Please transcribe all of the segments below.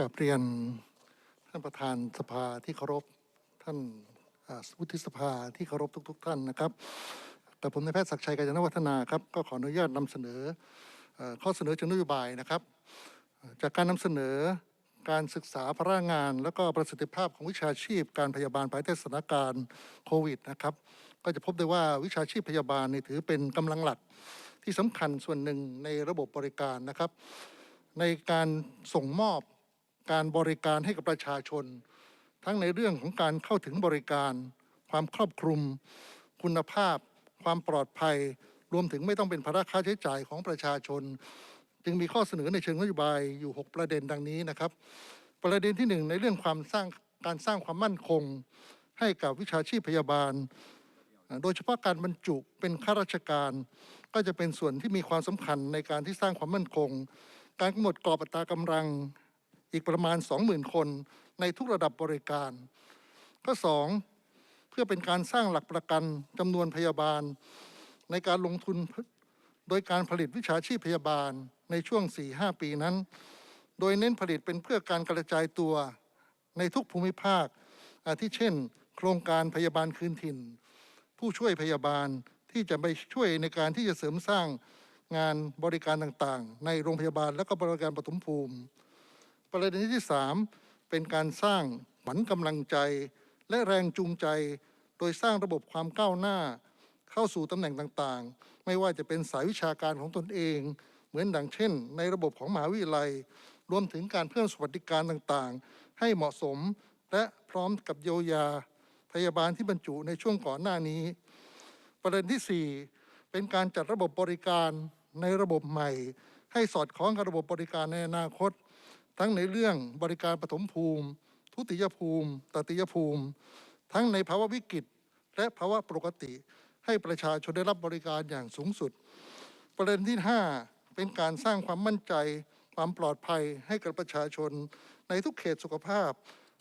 กับเรียนท่านประธานสภาที่เคารพท่านวุฒิสภาที่เคารพทุก ๆ ท่านนะครับกับผมนายแพทย์ศักชัยกาญจนวัฒนาครับก็ขออนุญาตนำเสนออข้อเสนอเชิงนโยบายนะครับ จากการนำเสนอการศึกษาพระงาน แล้วก็ประสิทธิภาพของวิชาชีพ การพยาบาลภายใต้สถานการณ์โควิดนะครับ ก็จะพบได้ว่าวิชาชีพพยาบาลนี่ถือเป็นกำลังหลักที่สำคัญส่วนหนึ่งในระบบบริการนะครับ ในการส่งมอบ การบริการให้กับประชาชน ทั้งในเรื่องของการเข้าถึงบริการ ความครอบคลุม คุณภาพ ความปลอดภัย รวมถึงไม่ต้องเป็นภาระค่าใช้จ่ายของประชาชน จึงมีข้อเสนอในเชิงนโยบายอยู่ 6 ประเด็นดังนี้นะครับ ประเด็นที่หนึ่งในเรื่องความสร้างการสร้างความมั่นคง ให้กับวิชาชีพพยาบาล โดยเฉพาะการบรรจุเป็นข้าราชการ ก็จะเป็นส่วนที่มีความสำคัญในการที่สร้างความมั่นคง การกำหนดกรอบอัตรากำลัง อีกประมาณ 20,000 คนในทุกระดับบริการ ข้อสองเพื่อเป็นการสร้างหลักประกันจำนวนพยาบาล ในการลงทุนโดยการผลิตวิชาชีพพยาบาลในช่วง 4-5 ปีนั้น โดยเน้นผลิตเป็นเพื่อการกระจายตัวในทุกภูมิภาค อาทิเช่น โครงการพยาบาลคืนถิ่น ผู้ช่วยพยาบาลที่จะไปช่วยในการที่จะเสริมสร้างงานบริการต่างๆ ในโรงพยาบาลและก็บริการปฐมภูมิ ประเด็นที่สามเป็นการสร้างขวัญกำลังใจ และแรงจูงใจ โดยสร้างระบบความก้าวหน้า เข้าสู่ตำแหน่งต่างๆ ไม่ว่าจะเป็นสายวิชาการของตนเอง เหมือนดังเช่น ในระบบของมหาวิทยาลัย รวมถึงการเพิ่มสวัสดิการต่างๆ ให้เหมาะสมและพร้อมกับเยียวยา พยาบาลที่บรรจุในช่วงก่อนหน้านี้ ประเด็นที่ 4 เป็นการจัดระบบบริการในระบบใหม่ ให้สอดคล้องกับระบบบริการในอนาคต ทั้งในเรื่องบริการปฐมภูมิ ทุติยภูมิ ตติยภูมิ ทั้งในภาวะวิกฤต และภาวะปกติ ให้ประชาชนได้รับบริการอย่างสูงสุด ประเด็นที่ 5 เป็นการสร้างความมั่นใจ ความปลอดภัยให้กับประชาชน ในทุกเขตสุขภาพ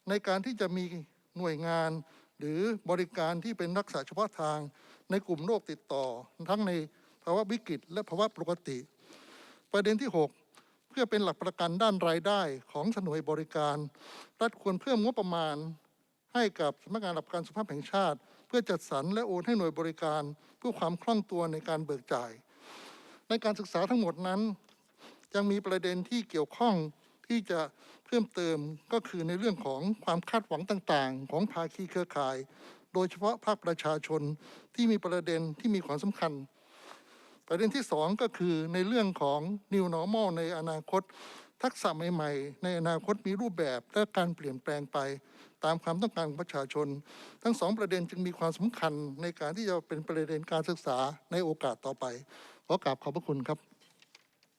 ในการที่จะมีหน่วยงาน หรือบริการที่เป็นรักษาเฉพาะทาง ในกลุ่มโรคติดต่อ ทั้งในภาวะวิกฤต และภาวะปกติ ประเด็นที่ 6 พื่อเป็นหลักประกันด้านรายได้ของสหน่วยบริการ รัฐควรเพิ่มงบประมาณ ให้กับสำนักงานหลักประกันสุขภาพแห่งชาติ เพื่อจัดสรรและโอนให้หน่วยบริการ เพื่อความคล่องตัวในการเบิกจ่าย ในการศึกษาทั้งหมดนั้น ยังมีประเด็นที่เกี่ยวข้องที่จะเพิ่มเติมก็คือในเรื่องของความคาดหวังต่างๆ ของภาคีเครือข่าย โดยเฉพาะภาคประชาชนที่มีประเด็นที่มีความสำคัญ ประเด็นที่สองก็คือในเรื่องของ New Normal ในอนาคต ทักษะใหม่ๆ ในอนาคตมีรูปแบบและการเปลี่ยนแปลงไป ตามความต้องการของประชาชน ทั้งสองประเด็นจึงมีความสำคัญในการที่จะเป็นประเด็นการศึกษาในโอกาสต่อไปขอกราบขอบพระคุณครับ